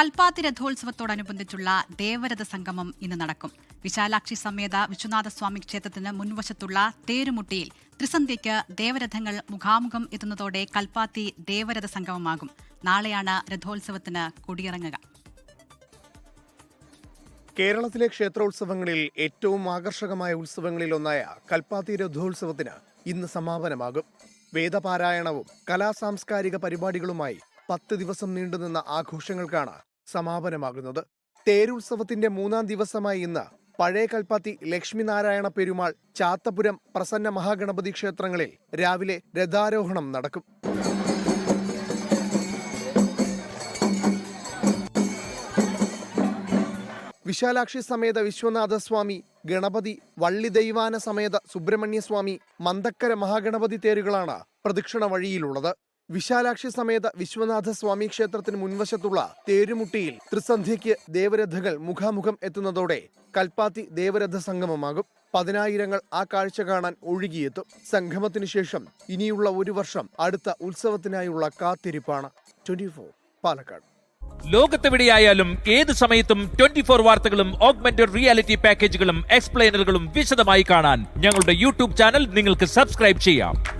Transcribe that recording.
കൽപ്പാത്തി രഥോത്സവത്തോടനുബന്ധിച്ചുള്ള ദേവരഥ സംഗമം ഇന്ന് നടക്കും. വിശാലാക്ഷി സമേത വിശ്വനാഥസ്വാമി ക്ഷേത്രത്തിന് മുൻവശത്തുള്ള തേരുമുട്ടിയിൽ ത്രിസന്ധ്യയ്ക്ക് ദേവരഥങ്ങൾ മുഖാമുഖം എത്തുന്നതോടെ കൽപ്പാത്തി ദേവരഥ സംഗമമാകും. നാളെയാണ് രഥോത്സവത്തിന് കൊടിയിറങ്ങുക. കേരളത്തിലെ ക്ഷേത്രോത്സവങ്ങളിൽ ഏറ്റവും ആകർഷകമായ ഉത്സവങ്ങളിൽ ഒന്നായ കൽപ്പാത്തി രഥോത്സവത്തിന് ഇന്ന് സമാപനമാകും. വേദപാരായണവും കലാസാംസ്കാരിക പരിപാടികളുമായി പത്ത് ദിവസം നീണ്ടുനിന്ന ആഘോഷങ്ങൾക്കാണ് സമാപനമാകുന്നത്. തേരുത്സവത്തിന്റെ മൂന്നാം ദിവസമായ ഇന്ന് പഴയ കൽപ്പാത്തി ലക്ഷ്മിനാരായണ പെരുമാൾ ചാത്തപുരം പ്രസന്ന മഹാഗണപതി ക്ഷേത്രങ്ങളിൽ രാവിലെ രഥാരോഹണം നടക്കും. വിശാലാക്ഷി സമേത വിശ്വനാഥസ്വാമി ഗണപതി വള്ളി ദൈവാന സമേത സുബ്രഹ്മണ്യസ്വാമി മന്ദക്കര മഹാഗണപതി തേരുകളാണ് പ്രദക്ഷിണ വഴിയിലുള്ളത്. വിശാലാക്ഷി സമേത വിശ്വനാഥ സ്വാമി ക്ഷേത്രത്തിന് മുൻവശത്തുള്ള തേരുമുട്ടിയിൽ ത്രിസന്ധ്യയ്ക്ക് ദേവരഥകൾ മുഖാമുഖം എത്തുന്നതോടെ കൽപ്പാത്തി ദേവരഥ സംഗമമാകും. പതിനായിരങ്ങൾ ആ കാഴ്ച കാണാൻ ഒഴുകിയെത്തും. സംഗമത്തിനു ശേഷം ഇനിയുള്ള ഒരു വർഷം അടുത്ത ഉത്സവത്തിനായുള്ള കാത്തിരിപ്പാണ്. Twenty four Palakkad. ലോകത്തെവിടെയായാലും ഏത് സമയത്തും ട്വന്റി ഫോർ വാർത്തകളും ഓഗ്മെന്റഡ് റിയാലിറ്റി പാക്കേജുകളും എക്സ്പ്ലെയിനറുകളും വിശദമായി കാണാൻ ഞങ്ങളുടെ യൂട്യൂബ് ചാനൽ നിങ്ങൾക്ക് സബ്സ്ക്രൈബ് ചെയ്യാം.